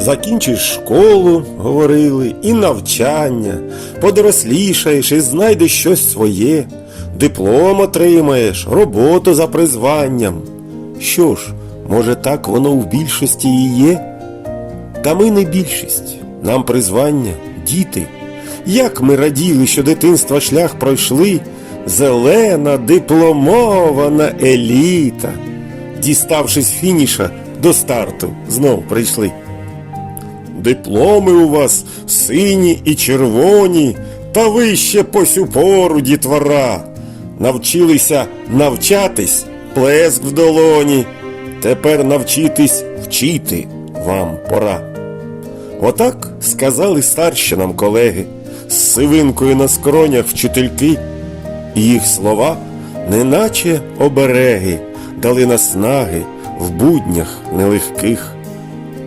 Закінчиш школу, говорили, і навчання, подорослішаєш і знайдеш щось своє, диплом отримаєш, роботу за призванням. Що ж, може так воно в більшості і є? Та ми не більшість, нам призвання, діти. Як ми раділи, що дитинства шлях пройшли, зелена дипломована еліта. Діставшись фініша, до старту знов прийшли. Дипломи у вас сині і червоні, та ви ще по сю пору дітвора. Навчилися навчатись, плеск в долоні. Тепер навчитись вчити вам пора. Отак сказали старші нам колеги, з сивинкою на скронях вчительки, і їх слова, неначе обереги, дали наснаги в буднях нелегких.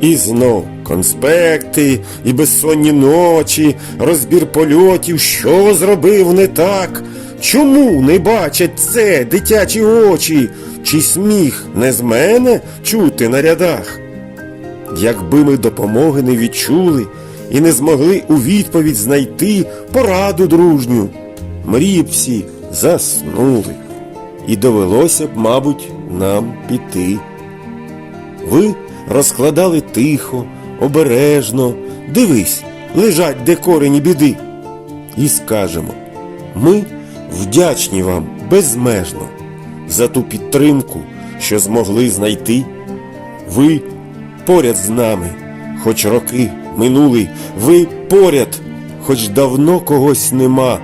І знов конспекти, і безсонні ночі, розбір польотів, що зробив не так, чому не бачать це дитячі очі, чи сміх не з мене чути на рядах? Якби ми допомоги не відчули і не змогли у відповідь знайти пораду дружню, мрії всі заснули, і довелося б, мабуть, нам піти. Ви розкладали тихо, обережно, дивись, лежать де корені біди. І скажемо, ми вдячні вам безмежно за ту підтримку, що змогли знайти. Ви поряд з нами, хоч роки минули, ви поряд, хоч давно когось нема.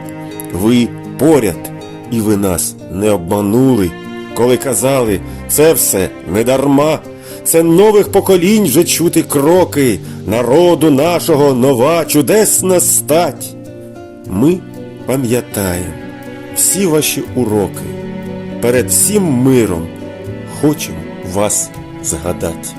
Ви поряд, і ви нас не обманули, коли казали, це все не дарма. Це нових поколінь вже чути кроки, народу нашого нова чудесна стать. Ми пам'ятаємо всі ваші уроки. Перед всім миром хочемо вас згадати.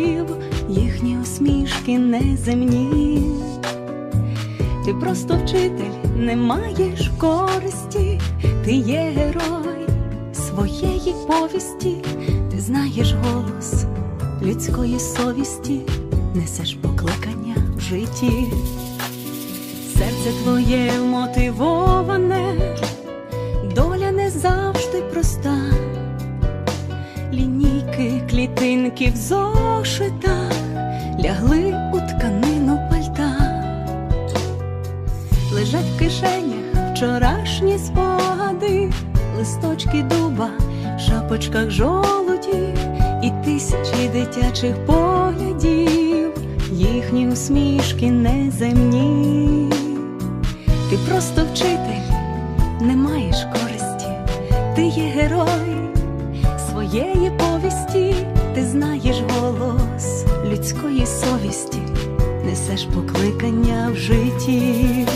усмішки неземні. Ти просто вчитель, не маєш користі, ти є герой своєї повісті, ти знаєш голос людської совісті, несеш покликання в житті. Серце твоє мотивоване, доля не завжди проста. Лінійки, клітинки в зошитах лягли у тканину пальта. Лежать в кишенях вчорашні спогади, листочки дуба, в шапочках жолуді і тисячі дитячих поглядів, їхні усмішки неземні. Ти просто вчитель, не маєш користі, ти є герой своєї повісті, ти знаєш совісті, несеш покликання в житті.